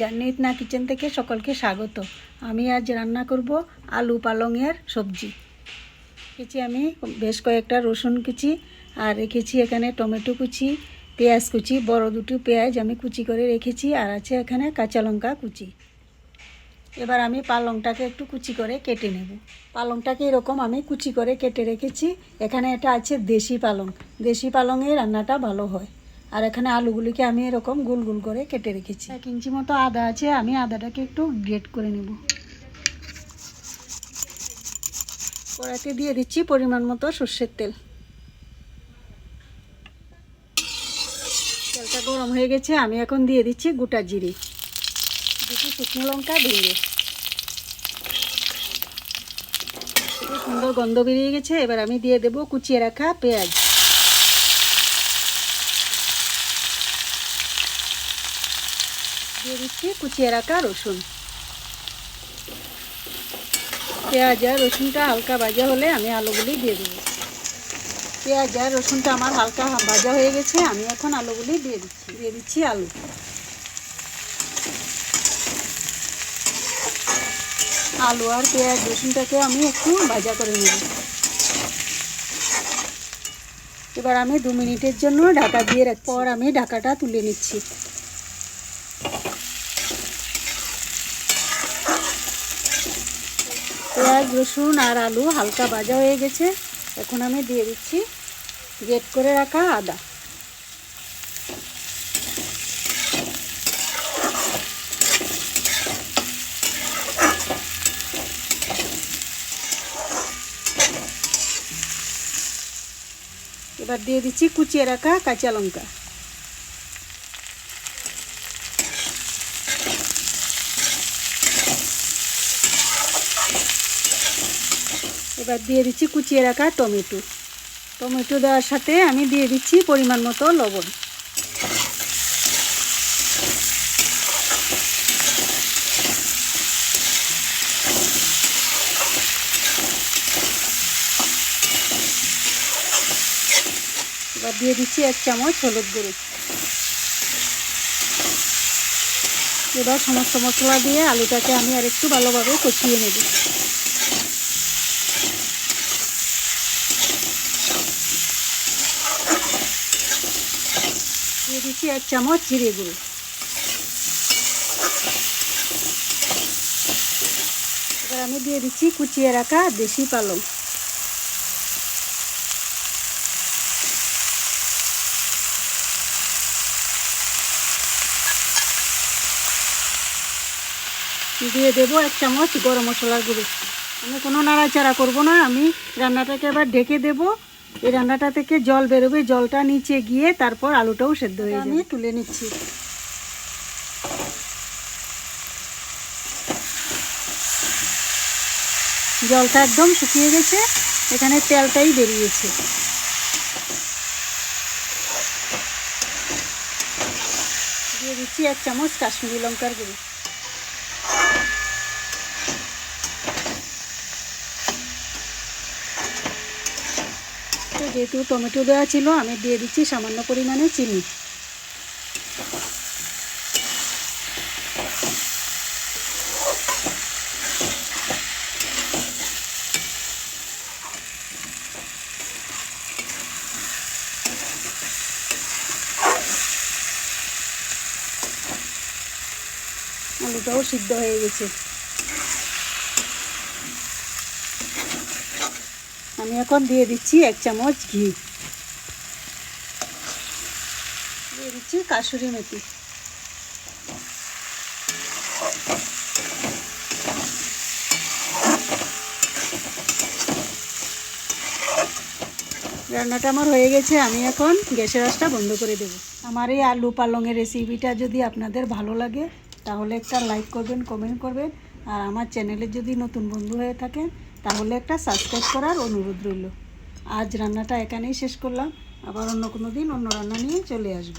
জান্নিত না কিচেন থেকে সকলকে স্বাগত। আমি আজ রান্না করব আলু পালংয়ের সবজি। রেখেছি আমি বেশ কয়েকটা রসুন কুচি আর রেখেছি এখানে টমেটো কুচি, পেঁয়াজ কুচি, বড় দুটো পেঁয়াজ আমি কুচি করে রেখেছি আর আছে এখানে কাঁচা লঙ্কা কুচি। এবার আমি পালংটাকে একটু কুচি করে কেটে নেব। পালংটাকে এরকম আমি কুচি করে কেটে রেখেছি। এখানে এটা আছে দেশি পালং। দেশি পালংয়ে রান্নাটা ভালো হয়। আর এখানে আলুগুলিকে আমি এরকম গোল গোল করে কেটে রেখেছি। এক ইঞ্চি মতো আদা আছে, আমি আদাটাকে একটু গ্রেট করে নেব। কড়াইতে দিয়ে দিচ্ছি পরিমাণ মতো সর্ষের তেল। তেলটা গরম হয়ে গেছে, আমি এখন দিয়ে দিচ্ছি গোটা জিরে। দুটি শুকনো লঙ্কা খুব সুন্দর গন্ধ বেরিয়ে গেছে, এবার আমি দিয়ে দেব কুচিয়ে রাখা পেঁয়াজ। দিয়ে দিচ্ছি, কুচিয়ে রাখা রসুন। পেঁয়াজ আর রসুনটা হালকা ভাজা হলে আমি আলুগুলি দিয়ে দেবো। পেঁয়াজ আর রসুনটা আমার হালকা ভাজা হয়ে গেছে, আমি এখন আলুগুলি দিয়ে দিচ্ছি দিয়ে দিচ্ছি আলু। আলু আর পেঁয়াজ, রসুনটাকে আমি একটু ভাজা করে নেব। এবার আমি দু মিনিটের জন্য ঢাকা দিয়ে রাখ, পর আমি ঢাকাটা তুলে নিচ্ছি। পেঁয়াজ, রসুন আর আলু হালকা ভাজা হয়ে গেছে। এখন আমি দিয়ে দিচ্ছি গেট করে রাখা আদা। এবার দিয়ে দিচ্ছি কুচিয়ে রাখা কাঁচা লঙ্কা। এবার দিয়ে দিচ্ছি কুচিয়ে রাখা টমেটো। টমেটো দেওয়ার সাথে আমি দিয়ে দিচ্ছি পরিমাণ মতো লবণ। এবার দিয়ে দিচ্ছি এক চামচ হলুদ গুঁড়ো। এবার সমস্ত মশলা দিয়ে আলুটাকে আমি আর একটু ভালোভাবে কষিয়ে নেব। দিয়ে দিচ্ছি এক চামচ জিরে গুঁড়ো। এবার আমি দিয়ে দিচ্ছি কুচিয়ে রাখা দেশি পালং। দিয়ে দেবো এক চামচ গরম মশলার গুঁড়ো। আমি কোনো নাড়াচাড়া করব না, আমি রান্নাটাকে এবার ঢেকে দেব। এই রান্নাটা থেকে জল বেরোবে জলটা নিচে গিয়ে তারপর আলুটাও সেদ্ধ হয়ে যাবে। আমি তুলে নিচ্ছি। জলটা একদম শুকিয়ে গেছে এখানে তেলটাই বেরিয়েছে। দিয়ে দিচ্ছি এক চামচ কাশ্মীরি লঙ্কার গুঁড়ো। যেহেতু টমেটো দেওয়া ছিল আমি দিয়ে দিচ্ছি সামান্য পরিমাণে চিনি। আলুটাও সিদ্ধ হয়ে গেছে। আমি এখন দিয়ে দিচ্ছি এক চামচ ঘি। দিয়ে দিচ্ছি কাসুরি মেথি। রান্নাটা আমার হয়ে গেছে, আমি এখন গ্যাসের আঁচটা বন্ধ করে দেব। আমার এই আলু পালংয়ের রেসিপিটা যদি আপনাদের ভালো লাগে, তাহলে একটা লাইক করবেন কমেন্ট করবেন, আর আমার চ্যানেলে যদি নতুন বন্ধু হয়ে থাকেন তাহলে একটা সাবস্ক্রাইব করার অনুরোধ রইল। আজ রান্নাটা এখানেই শেষ করলাম। আবার অন্য কোনো দিন অন্য রান্না নিয়ে চলে আসব।